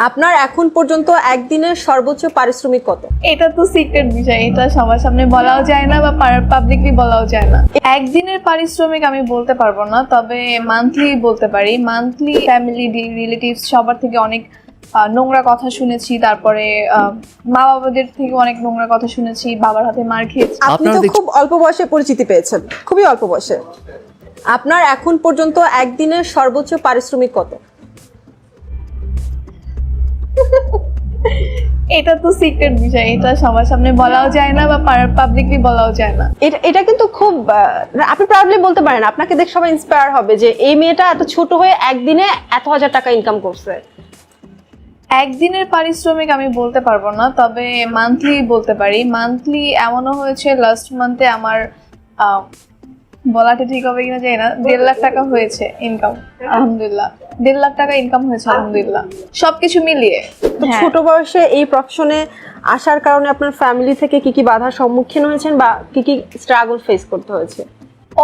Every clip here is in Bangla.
আপনার এখন পর্যন্ত একদিনের সর্বোচ্চ পারিশ্রমিক কত? এটা তো সিক্রেট বিষয় এটা সবার সামনে বলাও যায় না বা পাবলিকলি বলাও যায় না। একদিনের পারিশ্রমিক আমি বলতে পারব না তবে মান্থলি বলতে পারি। মান্থলি ফ্যামিলি রিলেটিভস সবার থেকে অনেক আহ, নোংরা কথা শুনেছি তারপরে আহ, মা বাবাদের থেকে অনেক নোংরা কথা শুনেছি বাবার হাতে মার খেয়েছি। আপনি তো খুব অল্প বয়সে পরিচিতি পেয়েছেন খুবই অল্প বয়সে। আপনার এখন পর্যন্ত একদিনের সর্বোচ্চ পারিশ্রমিক কত? এটা তো সিক্রেট বিষয় এটা সবার সামনে বলাও যায় না বা পাবলিকলি বলাও যায় না। এটা এটা কিন্তু খুব আপনি প্রাউডলি বলতে পারেন আপনাকে দেখে সবাই ইন্সপায়ার হবে যে এই মেয়েটা এত ছোট হয়ে একদিনে এত হাজার টাকা ইনকাম করছে। একদিনের পারিশ্রমিক আমি বলতে পারব না তবে মান্থলি বলতে পারি। মান্থলি এমনও হয়েছে লাস্ট মান্থে আমার বলাটা ঠিক হবে কিনা জানি না। দেড় লাখ টাকা হয়েছে ইনকাম আলহামদুলিল্লাহ। দেড় লাখ টাকা ইনকাম হয়েছে আলহামদুলিল্লাহ। সবকিছু মিলিয়ে। হ্যাঁ। ছোট বয়সে এই প্রফেশনে আসার কারণে আপনার ফ্যামিলি থেকে কি কি বাধার সম্মুখীন হয়েছেন বা কি কি স্ট্রাগল ফেস করতে হয়েছে?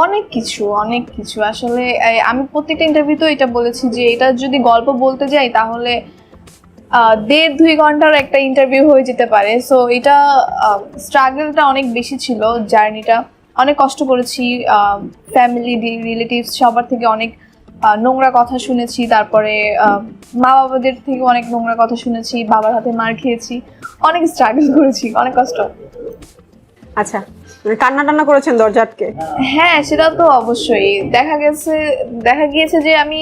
অনেক কিছু অনেক কিছু। আসলে আমি প্রত্যেকটা ইন্টারভিউতেও এটা বলেছি যে এটা যদি গল্প বলতে যাই তাহলে দেড় দুই ঘণ্টার একটা ইন্টারভিউ হয়ে যেতে পারে। সো এটা স্ট্রাগলটা অনেক বেশি ছিল জার্নিটা অনেক কষ্ট করেছি ফ্যামিলি রিলেটিভস সবার থেকে অনেক নোংরা কথা শুনেছি তারপরে মা বাবাদের থেকে অনেক নোংরা কথা শুনেছি বাবার হাতে মার খেয়েছি অনেক স্ট্রাগল করেছি অনেক কষ্ট। আচ্ছা মানে কান্না টান্না করেছেন দরজা আটকে হ্যাঁ সেটা তো অবশ্যই। দেখা গেছে দেখা গিয়েছে যে আমি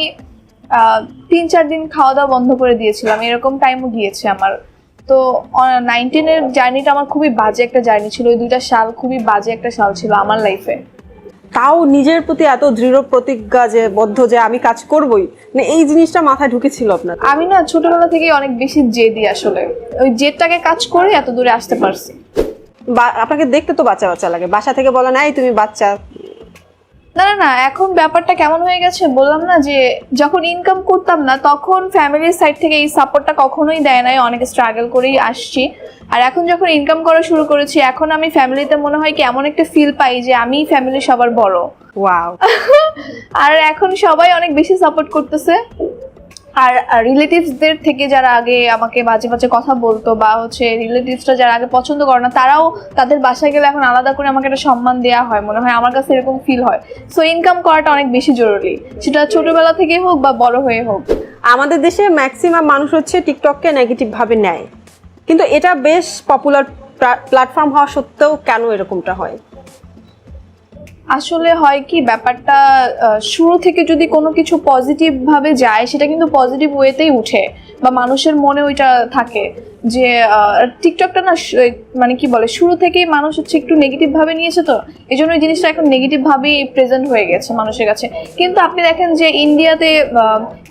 আহ, তিন চার দিন খাওয়া দাওয়া বন্ধ করে দিয়েছিলাম এরকম টাইমও গিয়েছে আমার। তো নাইনটিনের জার্নিটা আমার খুবই বাজে একটা জার্নি ছিল। ওই দুইটা সাল খুবই বাজে একটা সাল ছিল আমার লাইফে তাও নিজের প্রতি এত দৃঢ় প্রতিজ্ঞা যে বদ্ধ যে আমি কাজ করবই? মানে এই জিনিসটা মাথায় ঢুকেছিল আপনার? আমি না ছোটবেলা থেকেই অনেক বেশি জেদি আসলে। ওই জেদটাকে কাজ করে এত দূরে আসতে পারছি। বা- আপনাকে দেখতে তো বাচ্চা বাচ্চা লাগে। বাসা থেকে বলে নাই তুমি বাচ্চা। না না না এখন ব্যাপারটা কেমন হয়ে গেছে? বললাম না যে যখন ইনকাম করতাম না তখন ফ্যামিলির সাইড থেকে এই সাপোর্টটা কখনোই দেয় নাই। অনেক স্ট্রাগল করেই আসছি। আর এখন যখন ইনকাম করা শুরু করেছি এখন আমি ফ্যামিলিতে মনে হয় কি এমন একটা ফিল পাই যে আমি ফ্যামিলি সবার বড়। ওয়াও আর এখন সবাই অনেক বেশি সাপোর্ট করতেছে। আর রিলেটিভসদের থেকে যারা আগে আমাকে বাজে বাজে কথা বলতো বা হচ্ছে রিলেটিভসরা যারা আগে পছন্দ করে না, তারাও তাদের বাসায় গেলে এখন আলাদা করে আমাকে একটা সম্মান দেওয়া হয়। মনে হয় আমার কাছে এরকম ফিল হয়। সো ইনকাম করাটা অনেক বেশি জরুরি। সেটা ছোটবেলা থেকে হোক বা বড় হয়ে হোক। আমাদের দেশে ম্যাক্সিমাম মানুষ হচ্ছে টিকটককে নেগেটিভ ভাবে নেয়। কিন্তু এটা বেশ পপুলার প্ল্যাটফর্ম হওয়া সত্ত্বেও কেন এরকমটা হয়? আসলে হয় কি, ব্যাপারটা শুরু থেকে যদি কোনো কিছু পজিটিভ ভাবে যায়, সেটা কিন্তু পজিটিভ ওয়েতেই উঠে। বা মানুষের মনে ওইটা থাকে যে টিকটকটা না মানে কি বলে, শুরু থেকেই মানুষ হচ্ছে একটু নেগেটিভ ভাবে নিয়েছে তো এই জন্য এই জিনিসটা এখন নেগেটিভ ভাবেই প্রেজেন্ট হয়ে গেছে মানুষের কাছে। কিন্তু আপনি দেখেন যে, ইন্ডিয়াতে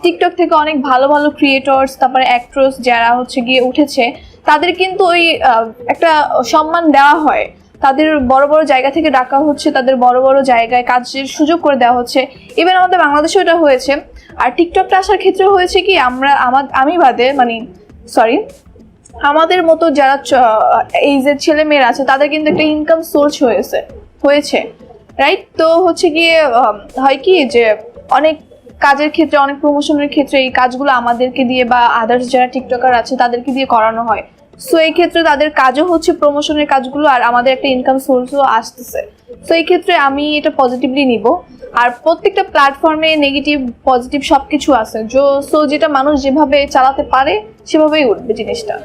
টিকটক থেকে অনেক ভালো ভালো ক্রিয়েটর্স তারপরে অ্যাক্ট্রেস যারা হচ্ছে গিয়ে উঠেছে, তাদের কিন্তু ওই একটা সম্মান দেওয়া হয়। তাদের বড় বড় জায়গা থেকে ডাকা হচ্ছে, তাদের বড় বড় জায়গায় কাজের সুযোগ করে দেওয়া হচ্ছে। ইভেন আমাদের বাংলাদেশেও এটা হয়েছে। আর টিকটকটা আসার ক্ষেত্রে হয়েছে কি, আমরা, আমার, আমি বাদে মানে সরি আমাদের মতো যারা এই যে ছেলে মেয়েরা আছে, তাদের কিন্তু একটা ইনকাম সোর্স হয়েছে হয়েছে রাইট তো হচ্ছে গিয়ে হয় কি যে অনেক কাজের ক্ষেত্রে, অনেক প্রমোশনের ক্ষেত্রে এই কাজগুলো আমাদেরকে দিয়ে বা আদার্স যারা টিকটকার আছে, তাদেরকে দিয়ে করানো হয়। সো এই ক্ষেত্রে তাদের কাজও হচ্ছে প্রমোশনের কাজগুলো আর আমাদের একটা ইনকাম সোর্সও আসতেছে। সো এই ক্ষেত্রে আমি এটা পজিটিভলি নিব। আর প্রত্যেকটা প্ল্যাটফর্মে নেগেটিভ পজিটিভ সব কিছু আছে সো যেটা মানুষ যেভাবে চালাতে পারে, সেভাবেই উঠবে জিনিসটা।